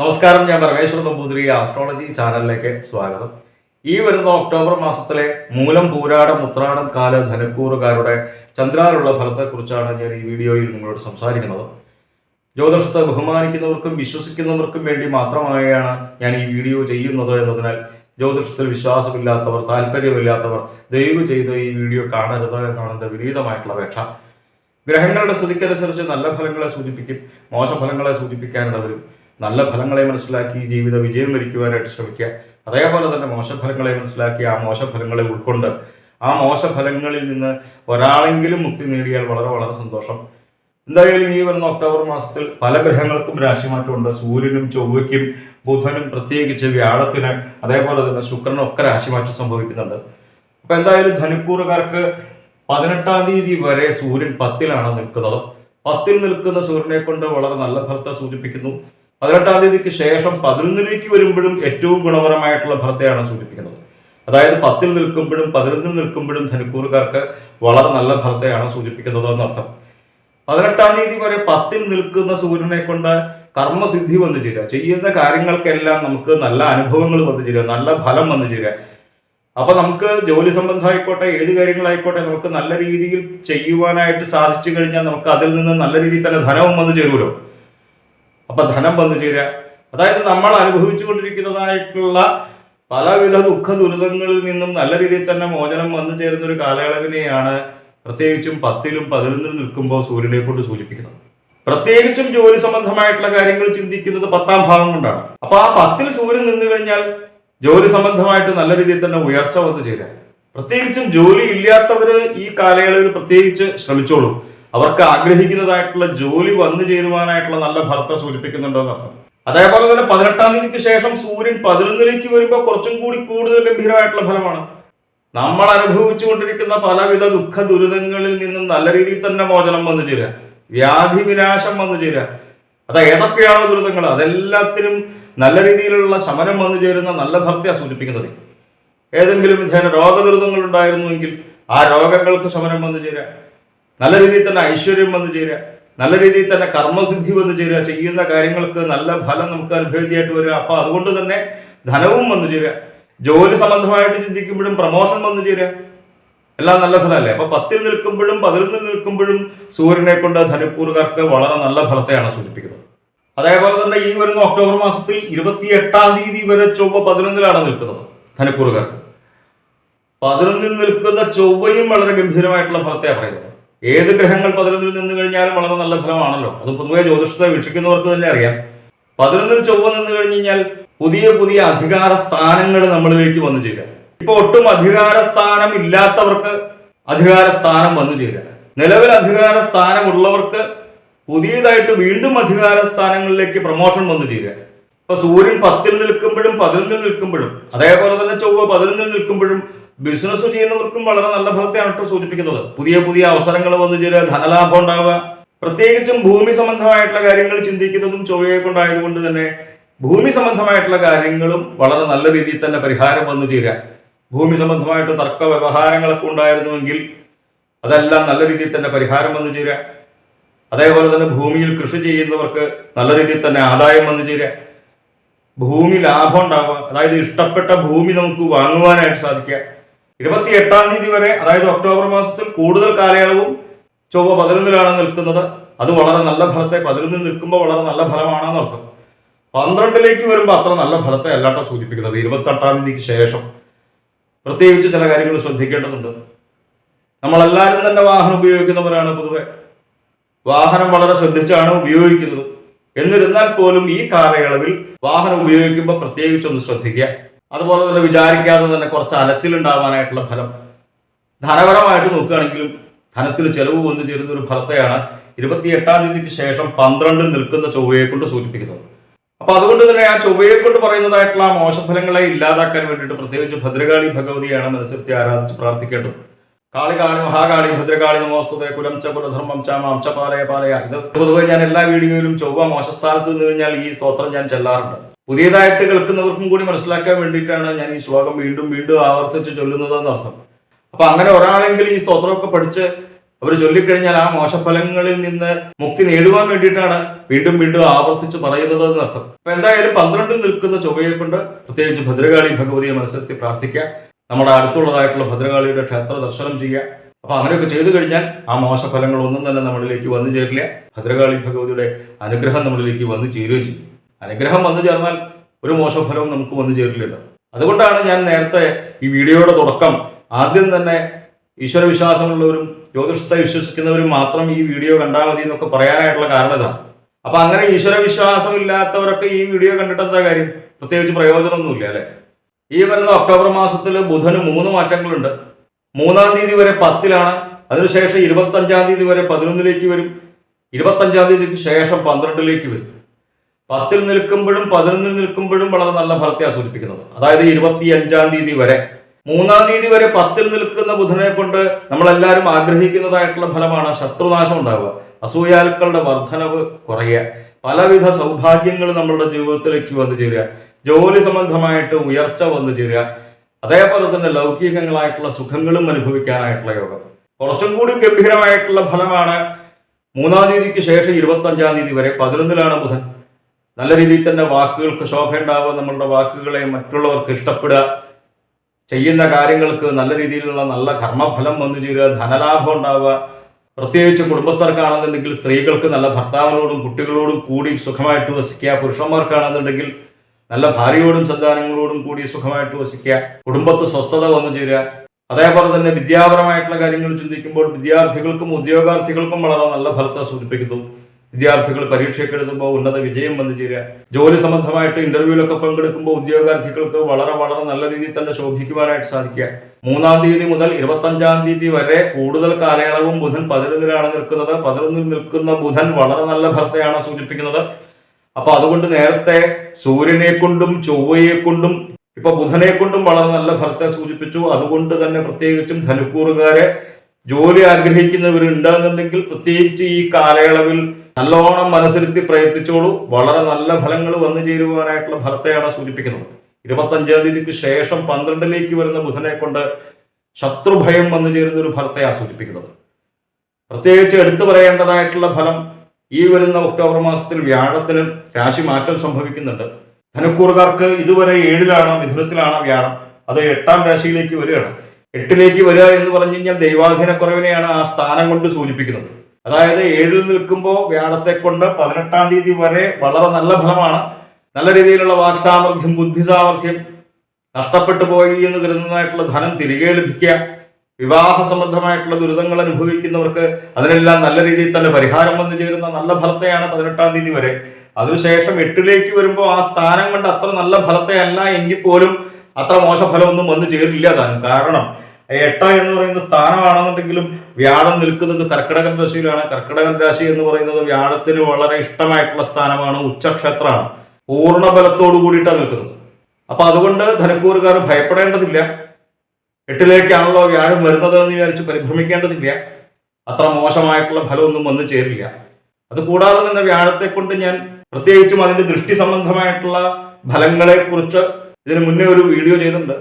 നമസ്കാരം ഞാൻ പരമേശ്വര നമ്പൂതിരി ആസ്ട്രോളജി ചാനലിലേക്ക് സ്വാഗതം. ഈ വരുന്ന ഒക്ടോബർ മാസത്തിലെ മൂലം പൂരാടം ഉത്രാടം കാല ധനക്കൂറുകാരുടെ ചന്ദ്രാനുള്ള ഫലത്തെക്കുറിച്ചാണ് ഞാൻ ഈ വീഡിയോയിൽ നിങ്ങളോട് സംസാരിക്കുന്നത്. ജ്യോതിഷത്തെ ബഹുമാനിക്കുന്നവർക്കും വിശ്വസിക്കുന്നവർക്കും വേണ്ടി മാത്രമായാണ് ഞാൻ ഈ വീഡിയോ ചെയ്യുന്നത് എന്നതിനാൽ ജ്യോതിഷത്തിൽ വിശ്വാസമില്ലാത്തവർ താല്പര്യമില്ലാത്തവർ ദയവ് ചെയ്ത് ഈ വീഡിയോ കാണരുത് എന്നാണ് എന്റെ വിനീതമായിട്ടുള്ള അപേക്ഷ. ഗ്രഹങ്ങളുടെ സ്ഥിതിക്കനുസരിച്ച് നല്ല ഫലങ്ങളെ സൂചിപ്പിക്കും മോശ ഫലങ്ങളെ സൂചിപ്പിക്കാനുള്ളവരും നല്ല ഫലങ്ങളെ മനസ്സിലാക്കി ജീവിത വിജയം വരിക്കുവാനായിട്ട് ശ്രമിക്കുക. അതേപോലെ തന്നെ മോശഫലങ്ങളെ മനസ്സിലാക്കി ആ മോശഫലങ്ങളെ ഉൾക്കൊണ്ട് ആ മോശഫലങ്ങളിൽ നിന്ന് ഒരാളെങ്കിലും മുക്തി നേടിയാൽ വളരെ വളരെ സന്തോഷം. എന്തായാലും ഈ വരുന്ന ഒക്ടോബർ മാസത്തിൽ പല ഗ്രഹങ്ങൾക്കും രാശിമാറ്റമുണ്ട്. സൂര്യനും ചൊവ്വയ്ക്കും ബുധനും പ്രത്യേകിച്ച് വ്യാഴത്തിന് അതേപോലെ തന്നെ ശുക്രനും ഒക്കെ രാശിമാറ്റം സംഭവിക്കുന്നുണ്ട്. അപ്പൊ എന്തായാലും ധനുക്കൂറുകാർക്ക് പതിനെട്ടാം തീയതി വരെ സൂര്യൻ പത്തിലാണ് നിൽക്കുന്നത്. പത്തിൽ നിൽക്കുന്ന സൂര്യനെ കൊണ്ട് വളരെ നല്ല ഫലത്തെ സൂചിപ്പിക്കുന്നു. പതിനെട്ടാം തീയതിക്ക് ശേഷം പതിനൊന്നിലേക്ക് വരുമ്പോഴും ഏറ്റവും ഗുണപരമായിട്ടുള്ള ഫലത്തെയാണ് സൂചിപ്പിക്കുന്നത്. അതായത് പത്തിൽ നിൽക്കുമ്പോഴും പതിനൊന്നിൽ നിൽക്കുമ്പോഴും ധനുക്കൂറുകാർക്ക് വളരെ നല്ല ഫലത്തെയാണ് സൂചിപ്പിക്കുന്നത് എന്നർത്ഥം. പതിനെട്ടാം തീയതി വരെ പത്തിൽ നിൽക്കുന്ന സൂര്യനെ കൊണ്ട് കർമ്മസിദ്ധി വന്നു ചേരുക. ചെയ്യുന്ന കാര്യങ്ങൾക്കെല്ലാം നമുക്ക് നല്ല അനുഭവങ്ങൾ വന്നു ചേരുക നല്ല ഫലം വന്നു ചേരുക. അപ്പൊ നമുക്ക് ജോലി സംബന്ധമായിക്കോട്ടെ ഏത് കാര്യങ്ങളായിക്കോട്ടെ നമുക്ക് നല്ല രീതിയിൽ ചെയ്യുവാനായിട്ട് സാധിച്ചു കഴിഞ്ഞാൽ നമുക്ക് അതിൽ നിന്ന് നല്ല രീതിയിൽ തന്നെ ധനവും വന്നു ചേരുമല്ലോ. അപ്പൊ ധനം വന്നു ചേരുക അതായത് നമ്മൾ അനുഭവിച്ചുകൊണ്ടിരിക്കുന്നതായിട്ടുള്ള പലവിധ ദുഃഖ ദുരിതങ്ങളിൽ നിന്നും നല്ല രീതിയിൽ തന്നെ മോചനം വന്നു ചേരുന്ന ഒരു കാലയളവിനെയാണ് പ്രത്യേകിച്ചും പത്തിലും പതിനൊന്നിലും നിൽക്കുമ്പോൾ സൂര്യനെ കൊണ്ട് സൂചിപ്പിക്കുന്നത്. പ്രത്യേകിച്ചും ജോലി സംബന്ധമായിട്ടുള്ള കാര്യങ്ങൾ ചിന്തിക്കുന്നത് പത്താം ഭാഗം കൊണ്ടാണ്. അപ്പൊ ആ പത്തിൽ സൂര്യൻ നിന്നു കഴിഞ്ഞാൽ ജോലി സംബന്ധമായിട്ട് നല്ല രീതിയിൽ തന്നെ ഉയർച്ച വന്നു ചേരുക പ്രത്യേകിച്ചും ജോലി ഇല്ലാത്തവര് ഈ കാലയളവിൽ പ്രത്യേകിച്ച് ശ്രമിച്ചോളൂ. അവർക്ക് ആഗ്രഹിക്കുന്നതായിട്ടുള്ള ജോലി വന്നു ചേരുവാനായിട്ടുള്ള നല്ല ഫലത്തെ സൂചിപ്പിക്കുന്നുണ്ടോ എന്നർത്ഥം അതേപോലെ തന്നെ പതിനെട്ടാം തീയതിക്ക് ശേഷം സൂര്യൻ പതിനൊന്നിലേക്ക് വരുമ്പോൾ കുറച്ചും കൂടി കൂടുതൽ ഗംഭീരമായിട്ടുള്ള ഫലമാണ്. നമ്മൾ അനുഭവിച്ചുകൊണ്ടിരിക്കുന്ന പലവിധ ദുഃഖ ദുരിതങ്ങളിൽ നിന്നും നല്ല രീതിയിൽ തന്നെ മോചനം വന്നു ചേരുക. വ്യാധി വിനാശം വന്നു ചേരുക. അത് ഏതൊക്കെയാണോ ദുരിതങ്ങൾ? അതെല്ലാത്തിനും നല്ല രീതിയിലുള്ള ശമനം വന്നു ചേരുന്ന നല്ല ഭർത്തിയാണ് സൂചിപ്പിക്കുന്നത്. ഏതെങ്കിലും വിധേന രോഗദുരിതങ്ങൾ ഉണ്ടായിരുന്നുവെങ്കിൽ ആ രോഗങ്ങൾക്ക് ശമനം വന്നു ചേരുക. നല്ല രീതിയിൽ തന്നെ ഐശ്വര്യം വന്നു ചേരുക. നല്ല രീതിയിൽ തന്നെ കർമ്മസിദ്ധി വന്നു ചേരുക. ചെയ്യുന്ന കാര്യങ്ങൾക്ക് നല്ല ഫലം നമുക്ക് അനുഭവേദ്യമായിട്ട് വരിക. അപ്പോൾ അതുകൊണ്ട് തന്നെ ധനവും വന്നു ചേരുക. ജോലി സംബന്ധമായിട്ട് ചിന്തിക്കുമ്പോഴും പ്രമോഷൻ വന്നു ചേരുക. എല്ലാം നല്ല ഫലമല്ലേ? അപ്പൊ പത്തിൽ നിൽക്കുമ്പോഴും പതിനൊന്നിൽ നിൽക്കുമ്പോഴും സൂര്യനെ കൊണ്ട് ധനുക്കൂറുകാർക്ക് വളരെ നല്ല ഫലത്തെയാണ് സൂചിപ്പിക്കുന്നത്. അതേപോലെ തന്നെ ഈ വരുന്ന ഒക്ടോബർ മാസത്തിൽ ഇരുപത്തി എട്ടാം തീയതി വരെ ചൊവ്വ പതിനൊന്നിലാണ് നിൽക്കുന്നത് ധനുക്കൂറുകാർക്ക് പതിനൊന്നിൽ നിൽക്കുന്ന ചൊവ്വയും വളരെ ഗംഭീരമായിട്ടുള്ള ഫലത്തെയാണ് പറയുന്നത്. ഏത് ഗ്രഹങ്ങൾ പതിനൊന്നിൽ നിന്ന് കഴിഞ്ഞാലും വളരെ നല്ല ഫലമാണല്ലോ. അത് പൊതുവെ ജ്യോതിഷത്തെ വീക്ഷിക്കുന്നവർക്ക് തന്നെ അറിയാം. പതിനൊന്നിൽ ചൊവ്വ നിന്ന് കഴിഞ്ഞു കഴിഞ്ഞാൽ പുതിയ പുതിയ അധികാര സ്ഥാനങ്ങൾ നമ്മളിലേക്ക് വന്നു ചേരുക. ഇപ്പൊ ഒട്ടും അധികാര സ്ഥാനം ഇല്ലാത്തവർക്ക് അധികാര സ്ഥാനം വന്നു ചേരുക. നിലവിൽ അധികാര സ്ഥാനമുള്ളവർക്ക് പുതിയതായിട്ട് വീണ്ടും അധികാര സ്ഥാനങ്ങളിലേക്ക് പ്രൊമോഷൻ വന്നു ചേരുക. ഇപ്പൊ സൂര്യൻ പത്തിൽ നിൽക്കുമ്പോഴും പതിനൊന്നിൽ നിൽക്കുമ്പോഴും അതേപോലെ തന്നെ ചൊവ്വ പതിനൊന്നിൽ നിൽക്കുമ്പോഴും ബിസിനസ് ചെയ്യുന്നവർക്കും വളരെ നല്ല ഫലത്തെയാണ് കേട്ടോ സൂചിപ്പിക്കുന്നത്. പുതിയ പുതിയ അവസരങ്ങൾ വന്നു ചേരുക ധനലാഭം ഉണ്ടാവുക. പ്രത്യേകിച്ചും ഭൂമി സംബന്ധമായിട്ടുള്ള കാര്യങ്ങൾ ചിന്തിക്കുന്നതും ചൊവ്വയെ കൊണ്ടായതുകൊണ്ട് തന്നെ ഭൂമി സംബന്ധമായിട്ടുള്ള കാര്യങ്ങളും വളരെ നല്ല രീതിയിൽ തന്നെ പരിഹാരം വന്നു ചേരുക. ഭൂമി സംബന്ധമായിട്ട് തർക്ക വ്യവഹാരങ്ങളൊക്കെ ഉണ്ടായിരുന്നുവെങ്കിൽ അതെല്ലാം നല്ല രീതിയിൽ തന്നെ പരിഹാരം വന്നു ചേരുക. അതേപോലെ തന്നെ ഭൂമിയിൽ കൃഷി ചെയ്യുന്നവർക്ക് നല്ല രീതിയിൽ തന്നെ ആദായം വന്നു ചേരുക. ഭൂമി ലാഭം ഉണ്ടാവുക. അതായത് ഇഷ്ടപ്പെട്ട ഭൂമി നമുക്ക് വാങ്ങുവാനായിട്ട് സാധിക്കുക. ഇരുപത്തി എട്ടാം തീയതി വരെ അതായത് ഒക്ടോബർ മാസത്തിൽ കൂടുതൽ കാലയളവും ചൊവ്വ പതിനൊന്നിലാണ് നിൽക്കുന്നത്. അത് വളരെ നല്ല ഫലത്തെ പതിനൊന്നിൽ നിൽക്കുമ്പോൾ വളരെ നല്ല ഫലമാണെന്ന് അർത്ഥം. പന്ത്രണ്ടിലേക്ക് വരുമ്പോൾ അത്ര നല്ല ഫലത്തെ അല്ലാട്ടോ സൂചിപ്പിക്കുന്നത്. ഇരുപത്തെട്ടാം തീയതിക്ക് ശേഷം പ്രത്യേകിച്ച് ചില കാര്യങ്ങൾ ശ്രദ്ധിക്കേണ്ടതുണ്ട്. നമ്മളെല്ലാവരും തന്നെ വാഹനം ഉപയോഗിക്കുന്നവരാണ് പൊതുവെ. വാഹനം വളരെ ശ്രദ്ധിച്ചാണ് ഉപയോഗിക്കുന്നത്. എന്നിരുന്നാൽ പോലും ഈ കാലയളവിൽ വാഹനം ഉപയോഗിക്കുമ്പോൾ പ്രത്യേകിച്ചൊന്ന് ശ്രദ്ധിക്കുക. അതുപോലെ തന്നെ വിചാരിക്കാതെ തന്നെ കുറച്ച് അലച്ചിലുണ്ടാവാനായിട്ടുള്ള ഫലം. ധനപരമായിട്ട് നോക്കുകയാണെങ്കിലും ധനത്തിൽ ചെലവ് വന്നു ചേരുന്ന ഒരു ഫലത്തെയാണ് ഇരുപത്തി എട്ടാം തീയതിക്ക് ശേഷം പന്ത്രണ്ടിൽ നിൽക്കുന്ന ചൊവ്വയെ കൊണ്ട് സൂചിപ്പിക്കുന്നത്. അപ്പൊ അതുകൊണ്ട് തന്നെ ആ ചൊവ്വയെ കൊണ്ട് പറയുന്നതായിട്ടുള്ള ആ മോശഫലങ്ങളെ ഇല്ലാതാക്കാൻ വേണ്ടിയിട്ട് പ്രത്യേകിച്ച് ഭദ്രകാളി ഭഗവതിയാണ് മനസ്സിരുത്തി ആരാധിച്ച് പ്രാർത്ഥിക്കേണ്ടത്. കാളി കാളി മഹാകാളി ഭദ്രകാളി നമോസ്തുതേ കുലം ച കുലധർമ്മം ച മാം പാലയ പാലയ. ഇത് പൊതുവെ ഞാൻ എല്ലാ വീഡിയോയിലും ചൊവ്വ മോശസ്ഥാനത്ത് നിന്ന് കഴിഞ്ഞാൽ ഈ സ്തോത്രം ഞാൻ ചെല്ലാറുണ്ട്. പുതിയതായിട്ട് കേൾക്കുന്നവർക്കും കൂടി മനസ്സിലാക്കാൻ വേണ്ടിയിട്ടാണ് ഞാൻ ഈ ശ്ലോകം വീണ്ടും വീണ്ടും ആവർത്തിച്ച് ചൊല്ലുന്നത് എന്നർത്ഥം അപ്പൊ അങ്ങനെ ഒരാളെങ്കിലും ഈ സ്തോത്രമൊക്കെ പഠിച്ച് അവർ ചൊല്ലിക്കഴിഞ്ഞാൽ ആ മോശഫലങ്ങളിൽ നിന്ന് മുക്തി നേടുവാൻ വേണ്ടിയിട്ടാണ് വീണ്ടും വീണ്ടും ആവർത്തിച്ച് പറയുന്നത് എന്ന് അർത്ഥം. അപ്പൊ എന്തായാലും പന്ത്രണ്ടിൽ നിൽക്കുന്ന ചൊവ്വയെ കൊണ്ട് പ്രത്യേകിച്ച് ഭദ്രകാളി ഭഗവതിയെ മനസ്സിലെത്തി പ്രാർത്ഥിക്കുക. നമ്മുടെ അടുത്തുള്ളതായിട്ടുള്ള ഭദ്രകാളിയുടെ ക്ഷേത്ര ദർശനം ചെയ്യുക. അപ്പൊ അങ്ങനെയൊക്കെ ചെയ്തു കഴിഞ്ഞാൽ ആ മോശഫലങ്ങൾ ഒന്നും തന്നെ നമ്മളിലേക്ക് വന്നു ചേരില്ല. ഭദ്രകാളി ഭഗവതിയുടെ അനുഗ്രഹം നമ്മളിലേക്ക് വന്നു ചേരുകയും ചെയ്യും. അനുഗ്രഹം വന്നു ചേർന്നാൽ ഒരു മോശഫലവും നമുക്ക് വന്നു ചേരില്ലല്ലോ. അതുകൊണ്ടാണ് ഞാൻ നേരത്തെ ഈ വീഡിയോയുടെ തുടക്കം ആദ്യം തന്നെ ഈശ്വര വിശ്വാസമുള്ളവരും ജ്യോതിഷത്തെ വിശ്വസിക്കുന്നവരും മാത്രം ഈ വീഡിയോ കണ്ടാൽ മതി എന്നൊക്കെ പറയാനായിട്ടുള്ള കാരണം ഇതാണ് അപ്പൊ അങ്ങനെ ഈശ്വര വിശ്വാസം ഇല്ലാത്തവരൊക്കെ ഈ വീഡിയോ കണ്ടിട്ട് എന്താ കാര്യം? പ്രത്യേകിച്ച് പ്രയോജനമൊന്നുമില്ല അല്ലെ? ഈ വരുന്ന ഒക്ടോബർ മാസത്തിൽ ബുധന് മൂന്ന് മാറ്റങ്ങളുണ്ട്. മൂന്നാം തീയതി വരെ പത്തിലാണ് അതിനുശേഷം ഇരുപത്തഞ്ചാം തീയതി വരെ പതിനൊന്നിലേക്ക് വരും. ഇരുപത്തഞ്ചാം തീയതിക്ക് ശേഷം പന്ത്രണ്ടിലേക്ക് വരും. പത്തിൽ നിൽക്കുമ്പോഴും പതിനൊന്നിൽ നിൽക്കുമ്പോഴും വളരെ നല്ല ഫലത്തെയാണ് സൂചിപ്പിക്കുന്നത് അതായത് ഇരുപത്തി അഞ്ചാം തീയതി വരെ. മൂന്നാം തീയതി വരെ പത്തിൽ നിൽക്കുന്ന ബുധനെ കൊണ്ട് നമ്മളെല്ലാവരും ആഗ്രഹിക്കുന്നതായിട്ടുള്ള ഫലമാണ് ശത്രുനാശം ഉണ്ടാവുക. അസൂയാലുക്കളുടെ വർധനവ് കുറയുക. പലവിധ സൗഭാഗ്യങ്ങൾ നമ്മളുടെ ജീവിതത്തിലേക്ക് വന്നു ചേരുക. ജോലി സംബന്ധമായിട്ട് ഉയർച്ച വന്നു ചേരുക. അതേപോലെ തന്നെ ലൗകികങ്ങളായിട്ടുള്ള സുഖങ്ങളും അനുഭവിക്കാനായിട്ടുള്ള യോഗം. കുറച്ചും കൂടി ഗംഭീരമായിട്ടുള്ള ഫലമാണ് മൂന്നാം തീയതിക്ക് ശേഷം ഇരുപത്തി അഞ്ചാം തീയതി വരെ പതിനൊന്നിലാണ് ബുധൻ. നല്ല രീതിയിൽ തന്നെ വാക്കുകൾക്ക് ശോഭയുണ്ടാവുക നമ്മളുടെ വാക്കുകളെ മറ്റുള്ളവർക്ക് ഇഷ്ടപ്പെടുക ചെയ്യുന്ന കാര്യങ്ങൾക്ക് നല്ല രീതിയിലുള്ള നല്ല കർമ്മഫലം വന്നു ചേരുക ധനലാഭം ഉണ്ടാവുക. പ്രത്യേകിച്ച് കുടുംബസ്ഥർക്കാണെന്നുണ്ടെങ്കിൽ സ്ത്രീകൾക്ക് നല്ല ഭർത്താവിനോടും കുട്ടികളോടും കൂടി സുഖമായിട്ട് വസിക്കുക പുരുഷന്മാർക്കാണെന്നുണ്ടെങ്കിൽ നല്ല ഭാര്യയോടും സന്താനങ്ങളോടും കൂടി സുഖമായിട്ട് വസിക്കുക കുടുംബത്ത് സ്വസ്ഥത വന്നു ചേരുക. അതേപോലെ തന്നെ വിദ്യാപരമായിട്ടുള്ള കാര്യങ്ങൾ ചിന്തിക്കുമ്പോൾ വിദ്യാർത്ഥികൾക്കും ഉദ്യോഗാർത്ഥികൾക്കും വളരെ നല്ല ഫലത്തെ സൂചിപ്പിക്കുന്നു. വിദ്യാർത്ഥികൾ പരീക്ഷയൊക്കെ എഴുതുമ്പോൾ ഉന്നത വിജയം വന്നു ചേരുക. ജോലി സംബന്ധമായിട്ട് ഇന്റർവ്യൂവിലൊക്കെ പങ്കെടുക്കുമ്പോൾ ഉദ്യോഗാർത്ഥികൾക്ക് വളരെ വളരെ നല്ല രീതിയിൽ തന്നെ ശോഭിക്കുവാനായിട്ട് സാധിക്കുക. മൂന്നാം തീയതി മുതൽ ഇരുപത്തഞ്ചാം തീയതി വരെ കൂടുതൽ കാലയളവും ബുധൻ പതിനൊന്നിലാണ് നിൽക്കുന്നത്. പതിനൊന്നിൽ നിൽക്കുന്ന ബുധൻ വളരെ നല്ല ഭർത്തയാണ് സൂചിപ്പിക്കുന്നത്. അപ്പൊ അതുകൊണ്ട് നേരത്തെ സൂര്യനെ കൊണ്ടും ചൊവ്വയെ കൊണ്ടും ഇപ്പൊ ബുധനെ കൊണ്ടും വളരെ നല്ല ഭർത്തെ സൂചിപ്പിച്ചു. അതുകൊണ്ട് തന്നെ പ്രത്യേകിച്ചും ധനുക്കൂറുകാരെ ജോലി ആഗ്രഹിക്കുന്നവരുണ്ടെന്നുണ്ടെങ്കിൽ പ്രത്യേകിച്ച് ഈ കാലയളവിൽ നല്ലോണം മനസ്സിരുത്തി പ്രയത്നിച്ചോളൂ. വളരെ നല്ല ഫലങ്ങൾ വന്നു ചേരുവാനായിട്ടുള്ള ഫലത്തെയാണ് സൂചിപ്പിക്കുന്നത്. ഇരുപത്തഞ്ചാം തീയതിക്ക് ശേഷം പന്ത്രണ്ടിലേക്ക് വരുന്ന ബുധനെ കൊണ്ട് ശത്രുഭയം വന്നു ചേരുന്ന ഒരു ഫലത്തെയാണ് സൂചിപ്പിക്കുന്നത്. പ്രത്യേകിച്ച് എടുത്തു പറയേണ്ടതായിട്ടുള്ള ഫലം ഈ വരുന്ന ഒക്ടോബർ മാസത്തിൽ വ്യാഴത്തിന് രാശി മാറ്റം സംഭവിക്കുന്നുണ്ട്. ധനുക്കൂറുകാർക്ക് ഇതുവരെ ഏഴിലാണ് മിഥുനത്തിലാണ് വ്യാഴം. അത് എട്ടാം രാശിയിലേക്ക് വരികയാണ്. എട്ടിലേക്ക് വരിക എന്ന് പറഞ്ഞു കഴിഞ്ഞാൽ ദൈവാധീന കുറവിനെയാണ് ആ സ്ഥാനം കൊണ്ട് സൂചിപ്പിക്കുന്നത്. അതായത് ഏഴിൽ നിൽക്കുമ്പോൾ വ്യാഴത്തെ കൊണ്ട് പതിനെട്ടാം തീയതി വരെ വളരെ നല്ല ഫലമാണ്. നല്ല രീതിയിലുള്ള വാക്സാമർഥ്യം ബുദ്ധിസാമർഥ്യം നഷ്ടപ്പെട്ടു പോയി എന്ന് കരുതുന്നതായിട്ടുള്ള ധനം തിരികെ ലഭിക്കുക വിവാഹ സംബന്ധമായിട്ടുള്ള ദുരിതങ്ങൾ അനുഭവിക്കുന്നവർക്ക് അതിനെല്ലാം നല്ല രീതിയിൽ തന്നെ പരിഹാരം വന്നു ചേരുന്ന നല്ല ഫലത്തെയാണ് പതിനെട്ടാം തീയതി വരെ. അതിനുശേഷം എട്ടിലേക്ക് വരുമ്പോൾ ആ സ്ഥാനം കൊണ്ട് അത്ര നല്ല ഫലത്തെ അല്ല എങ്കിൽ പോലും അത്ര മോശഫലമൊന്നും വന്നു ചേരില്ല താനും കാരണം എട്ട എന്ന് പറയുന്ന സ്ഥാനമാണെന്നുണ്ടെങ്കിലും വ്യാഴം നിൽക്കുന്നത് കർക്കിടകൻ രാശിയിലാണ്. കർക്കിടകൻ രാശി എന്ന് പറയുന്നത് വ്യാഴത്തിന് വളരെ ഇഷ്ടമായിട്ടുള്ള സ്ഥാനമാണ് ഉച്ചക്ഷേത്രമാണ്. പൂർണ ബലത്തോടു കൂടിയിട്ടാണ് നിൽക്കുന്നത്. അപ്പൊ അതുകൊണ്ട് ധനക്കൂറുകാർ ഭയപ്പെടേണ്ടതില്ല. എട്ടിലേക്കാണല്ലോ വ്യാഴം വരുന്നത് എന്ന് വിചാരിച്ച് പരിഭ്രമിക്കേണ്ടതില്ല. അത്ര മോശമായിട്ടുള്ള ഫലമൊന്നും വന്നു ചേരില്ല. അത് കൂടാതെ തന്നെ വ്യാഴത്തെ കൊണ്ട് ഞാൻ പ്രത്യേകിച്ചും അതിന്റെ ദൃഷ്ടി സംബന്ധമായിട്ടുള്ള ഫലങ്ങളെ കുറിച്ച് ഇതിനു മുന്നേ ഒരു വീഡിയോ ചെയ്തിട്ടുണ്ട്.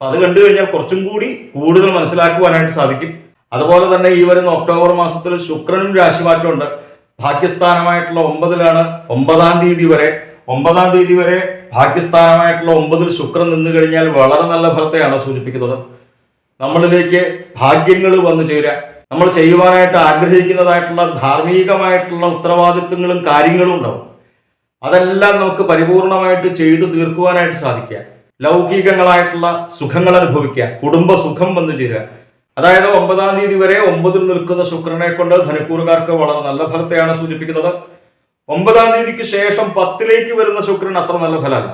അത് കണ്ടു കഴിഞ്ഞാൽ കുറച്ചും കൂടി കൂടുതൽ മനസ്സിലാക്കുവാനായിട്ട് സാധിക്കും. അതുപോലെ തന്നെ ഈ വരുന്ന ഒക്ടോബർ മാസത്തിൽ ശുക്രനും രാശിമാറ്റമുണ്ട് ഭാഗ്യസ്ഥാനമായിട്ടുള്ള ഒമ്പതിലാണ് ഒമ്പതാം തീയതി വരെ. ഒമ്പതാം തീയതി വരെ ഭാഗ്യസ്ഥാനമായിട്ടുള്ള ഒമ്പതിൽ ശുക്രൻ നിന്നു കഴിഞ്ഞാൽ വളരെ നല്ല ഫലത്തെയാണ് സൂചിപ്പിക്കുന്നത്. നമ്മളിലേക്ക് ഭാഗ്യങ്ങൾ വന്നു ചേരുക. നമ്മൾ ചെയ്യുവാനായിട്ട് ആഗ്രഹിക്കുന്നതായിട്ടുള്ള ധാർമ്മികമായിട്ടുള്ള ഉത്തരവാദിത്വങ്ങളും കാര്യങ്ങളും ഉണ്ടാവും. അതെല്ലാം നമുക്ക് പരിപൂർണമായിട്ട് ചെയ്തു തീർക്കുവാനായിട്ട് സാധിക്കുക. ലൗകികങ്ങളായിട്ടുള്ള സുഖങ്ങൾ അനുഭവിക്കുക കുടുംബ സുഖം വന്നു ചേരുക. അതായത് ഒമ്പതാം തീയതി വരെ ഒമ്പതിൽ നിൽക്കുന്ന ശുക്രനെ കൊണ്ട് ധനുക്കൂറുകാർക്ക് വളരെ നല്ല ഫലത്തെയാണ് സൂചിപ്പിക്കുന്നത്. ഒമ്പതാം തീയതിക്ക് ശേഷം പത്തിലേക്ക് വരുന്ന ശുക്രൻ അത്ര നല്ല ഫലമല്ല.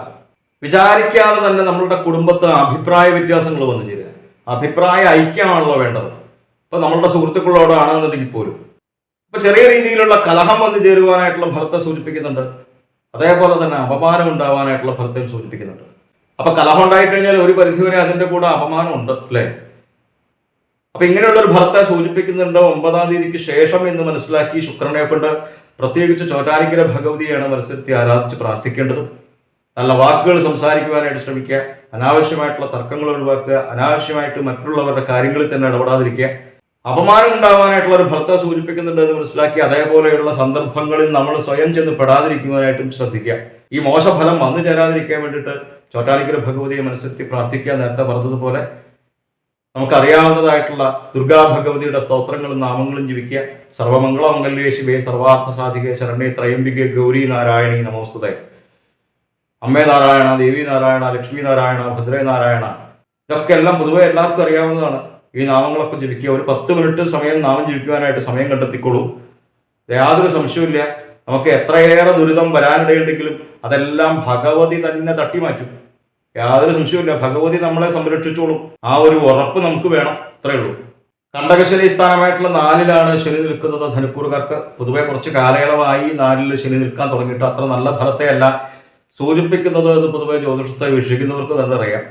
വിചാരിക്കാതെ തന്നെ നമ്മളുടെ കുടുംബത്ത് അഭിപ്രായ വ്യത്യാസങ്ങൾ വന്നു ചേരുക. അഭിപ്രായ ഐക്യമാണല്ലോ വേണ്ടത്. ഇപ്പൊ നമ്മളുടെ സുഹൃത്തുക്കളോടാണെന്നുണ്ടെങ്കിൽ പോലും. ഇപ്പൊ ചെറിയ രീതിയിലുള്ള കലഹം വന്നു ചേരുവാനായിട്ടുള്ള ഫലത്തെ സൂചിപ്പിക്കുന്നുണ്ട്. അതേപോലെ തന്നെ അപമാനം ഉണ്ടാവാനായിട്ടുള്ള ഫലത്തെയും സൂചിപ്പിക്കുന്നുണ്ട്. അപ്പൊ കലഹം ഉണ്ടായിക്കഴിഞ്ഞാൽ ഒരു പരിധിവരെ അതിന്റെ കൂടെ അപമാനം ഉണ്ട് അല്ലേ? അപ്പൊ ഇങ്ങനെയുള്ള ഒരു ഭർത്ത സൂചിപ്പിക്കുന്നുണ്ട് ഒമ്പതാം തീയതിക്ക് ശേഷം എന്ന് മനസ്സിലാക്കി ശുക്രനെ കൊണ്ട് പ്രത്യേകിച്ച് ചോറ്റാനിക്കര ഭഗവതിയാണ് മത്സരത്തെ ആരാധിച്ച് പ്രാർത്ഥിക്കേണ്ടത്. നല്ല വാക്കുകൾ സംസാരിക്കുവാനായിട്ട് ശ്രമിക്കുക അനാവശ്യമായിട്ടുള്ള തർക്കങ്ങൾ ഒഴിവാക്കുക അനാവശ്യമായിട്ട് മറ്റുള്ളവരുടെ കാര്യങ്ങളിൽ തന്നെ ഇടപെടാതിരിക്കുക. അപമാനം ഉണ്ടാവാനായിട്ടുള്ള ഒരു ഭർത്ത സൂചിപ്പിക്കുന്നുണ്ട് എന്ന് മനസ്സിലാക്കി അതേപോലെയുള്ള സന്ദർഭങ്ങളിൽ നമ്മൾ സ്വയം ചെന്ന് പെടാതിരിക്കുവാനായിട്ടും ശ്രദ്ധിക്കുക. ഈ മോശഫലം വന്നു ചേരാതിരിക്കാൻ വേണ്ടിയിട്ട് ചോറ്റാനിക്കര ഭഗവതിയെ മനസ്സിലെത്തി പ്രാർത്ഥിക്കാൻ നേരത്തെ പറഞ്ഞതുപോലെ നമുക്കറിയാവുന്നതായിട്ടുള്ള ദുർഗാ ഭഗവതിയുടെ സ്തോത്രങ്ങളും നാമങ്ങളും ജപിക്കുക. സർവമംഗളമംഗല്യേ ശിവേ സർവാർത്ഥ സാധിക ശരണേ ത്രയംബികെ ഗൗരി നാരായണി നമോസ്തുതേ. അമ്മേ നാരായണ ദേവി നാരായണ ലക്ഷ്മി നാരായണ ഭദ്രേ നാരായണ. ഇതൊക്കെ എല്ലാം പൊതുവെ എല്ലാവർക്കും അറിയാവുന്നതാണ്. ഈ നാമങ്ങളൊക്കെ ജപിക്കുക. ഒരു പത്ത് മിനിറ്റ് സമയം നാമം ജപിക്കുവാനായിട്ട് സമയം കണ്ടെത്തിക്കോളൂ യാതൊരു സംശയമില്ല നമുക്ക് എത്രയേറെ ദുരിതം വരാനിടയുണ്ടെങ്കിലും അതെല്ലാം ഭഗവതി തന്നെ തട്ടിമാറ്റും. യാതൊരു സംശയമില്ല ഭഗവതി നമ്മളെ സംരക്ഷിച്ചോളും. ആ ഒരു ഉറപ്പ് നമുക്ക് വേണം. അത്രേ ഉള്ളൂ. കണ്ടകശനി സ്ഥാനമായിട്ടുള്ള നാലിലാണ് ശനി നിൽക്കുന്നത് ധനുക്കൂറുകാർക്ക്. പൊതുവെ കുറച്ച് കാലയളവായി നാലിൽ ശനി നിൽക്കാൻ തുടങ്ങിയിട്ട് അത്ര നല്ല ഫലത്തെയല്ല സൂചിപ്പിക്കുന്നത് എന്ന് പൊതുവെ ജ്യോതിഷത്തെ വീക്ഷിക്കുന്നവർക്ക് തന്നെ അറിയാം.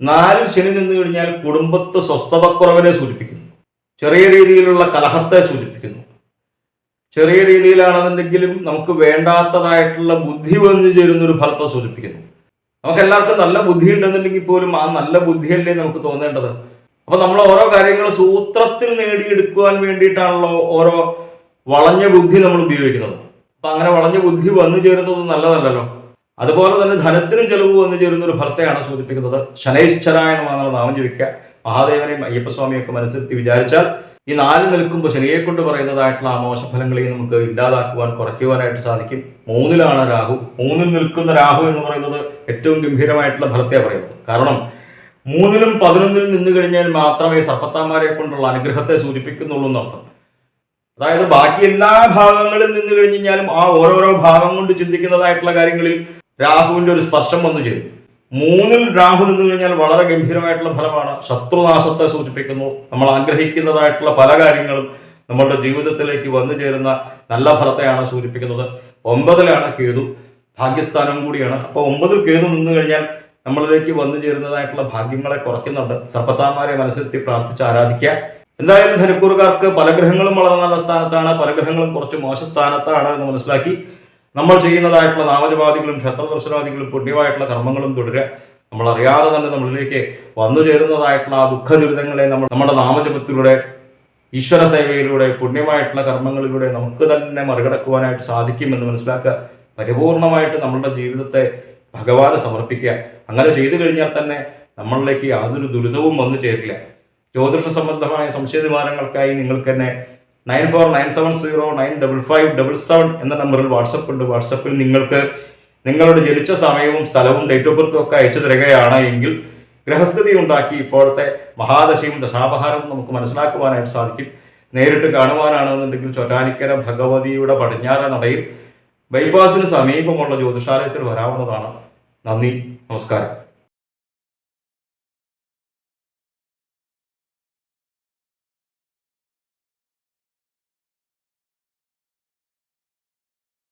നാലിൽ ശനി നിന്ന് കഴിഞ്ഞാൽ കുടുംബത്ത് സ്വസ്ഥതക്കുറവിനെ സൂചിപ്പിക്കുന്നു. ചെറിയ രീതിയിലുള്ള കലഹത്തെ സൂചിപ്പിക്കുന്നു. ചെറിയ രീതിയിലാണെന്നുണ്ടെങ്കിലും നമുക്ക് വേണ്ടാത്തതായിട്ടുള്ള ബുദ്ധി വന്നു ചേരുന്ന ഒരു ഫലത്തെ സൂചിപ്പിക്കുന്നു. നമുക്ക് എല്ലാവർക്കും നല്ല ബുദ്ധി ഉണ്ടെന്നുണ്ടെങ്കിൽ പോലും ആ നല്ല ബുദ്ധിയല്ലേ നമുക്ക് തോന്നേണ്ടത്. അപ്പൊ നമ്മൾ ഓരോ കാര്യങ്ങൾ സൂത്രത്തിൽ നേടിയെടുക്കുവാൻ വേണ്ടിയിട്ടാണല്ലോ ഓരോ വളഞ്ഞ ബുദ്ധി നമ്മൾ ഉപയോഗിക്കുന്നത്. അപ്പൊ അങ്ങനെ വളഞ്ഞ ബുദ്ധി വന്നു ചേരുന്നത് നല്ലതല്ലല്ലോ. അതുപോലെ തന്നെ ധനത്തിനും ചെലവ് വന്നു ചേരുന്ന ഒരു ഭർത്തയാണ് സൂചിപ്പിക്കുന്നത്. ശനൈശ്വരായ നാമം ജപിക്കുക. മഹാദേവനെയും അയ്യപ്പസ്വാമിയൊക്കെ മനസ്സിലെത്തി വിചാരിച്ചാൽ ഈ നാല് നിൽക്കുമ്പോൾ ശനിയെ കൊണ്ട് പറയുന്നതായിട്ടുള്ള ആ മോശഫലങ്ങളെയും നമുക്ക് ഇല്ലാതാക്കുവാൻ കുറയ്ക്കുവാനായിട്ട് സാധിക്കും. മൂന്നിലാണ് രാഹു. മൂന്നിൽ നിൽക്കുന്ന രാഹു എന്ന് പറയുന്നത് ഏറ്റവും ഗംഭീരമായിട്ടുള്ള ഫലത്തെ പറയുന്നത്. കാരണം മൂന്നിലും പതിനൊന്നിലും നിന്ന് കഴിഞ്ഞാൽ മാത്രമേ സർപ്പത്താന്മാരെ കൊണ്ടുള്ള അനുഗ്രഹത്തെ സൂചിപ്പിക്കുന്നുള്ളൂ എന്നർത്ഥം. അതായത് ബാക്കി എല്ലാ ഭാഗങ്ങളിൽ നിന്ന് കഴിഞ്ഞ് കഴിഞ്ഞാലും ആ ഓരോരോ ഭാഗം കൊണ്ട് ചിന്തിക്കുന്നതായിട്ടുള്ള കാര്യങ്ങളിൽ രാഹുവിന്റെ ഒരു സ്പർശം വന്നു ചേരും. മൂന്നിൽ രാഹു നിന്ന് കഴിഞ്ഞാൽ വളരെ ഗംഭീരമായിട്ടുള്ള ഫലമാണ്. ശത്രുനാശത്തെ സൂചിപ്പിക്കുന്നു. നമ്മൾ ആഗ്രഹിക്കുന്നതായിട്ടുള്ള പല കാര്യങ്ങളും നമ്മളുടെ ജീവിതത്തിലേക്ക് വന്നു ചേരുന്ന നല്ല ഫലത്തെയാണ് സൂചിപ്പിക്കുന്നത്. ഒമ്പതിലാണ് കേതു. ഭാഗ്യസ്ഥാനം കൂടിയാണ്. അപ്പോൾ ഒമ്പതിൽ കേതു നിന്ന് കഴിഞ്ഞാൽ നമ്മളിലേക്ക് വന്നു ചേരുന്നതായിട്ടുള്ള ഭാഗ്യങ്ങളെ കുറയ്ക്കുന്നുണ്ട്. സർപ്പത്താന്മാരെ മനസ്സിലെത്തി പ്രാർത്ഥിച്ച് ആരാധിക്കുക. എന്തായാലും ധനുക്കൂറുകാർക്ക് പല ഗ്രഹങ്ങളും വളരെ നല്ല സ്ഥാനത്താണ്. പല ഗ്രഹങ്ങളും കുറച്ച് മോശ സ്ഥാനത്താണ് എന്ന് മനസ്സിലാക്കി. നമ്മൾ ചെയ്യുന്നതായിട്ടുള്ള നാമജപാദികളും ക്ഷേത്രദർശനാദികളും പുണ്യമായിട്ടുള്ള കർമ്മങ്ങളും തുടരുക നമ്മൾ അറിയാതെ തന്നെ നമ്മളിലേക്ക് വന്നു ചേരുന്നതായിട്ടുള്ള ആ ദുഃഖ ദുരിതങ്ങളെ നമ്മൾ നമ്മുടെ നാമജപത്തിലൂടെ ഈശ്വര സേവയിലൂടെ പുണ്യമായിട്ടുള്ള കർമ്മങ്ങളിലൂടെ നമുക്ക് തന്നെ മറികടക്കുവാനായിട്ട് സാധിക്കുമെന്ന് മനസ്സിലാക്കുക. പരിപൂർണമായിട്ട് നമ്മളുടെ ജീവിതത്തെ ഭഗവാന് സമർപ്പിക്കുക. അങ്ങനെ ചെയ്തു കഴിഞ്ഞാൽ തന്നെ നമ്മളിലേക്ക് യാതൊരു ദുരിതവും വന്നു ചേരില്ല. ജ്യോതിഷ സംബന്ധമായ സംശയ നിവാരണങ്ങൾക്കായി നിങ്ങൾക്ക് തന്നെ nine four nine seven zero nine double five double seven എന്ന നമ്പറിൽ വാട്സപ്പ് ഉണ്ട്. വാട്സപ്പിൽ നിങ്ങൾക്ക് നിങ്ങളുടെ ജനിച്ച സമയവും സ്ഥലവും ഡേറ്റ് ഓഫ് ബർത്തും ഒക്കെ അയച്ചു തരികയാണ് എങ്കിൽ ഗ്രഹസ്ഥിതി ഉണ്ടാക്കി ഇപ്പോഴത്തെ മഹാദശയും ദശാപഹാരവും നമുക്ക് മനസ്സിലാക്കുവാനായിട്ട് സാധിക്കും. നേരിട്ട് കാണുവാനാണെന്നുണ്ടെങ്കിൽ ചൊറ്റാനിക്കര ഭഗവതിയുടെ പടിഞ്ഞാറ നടയിൽ ബൈപ്പാസിന് സമീപമുള്ള ജ്യോതിഷാലയത്തിൽ വരാവുന്നതാണ്. നന്ദി. നമസ്കാരം.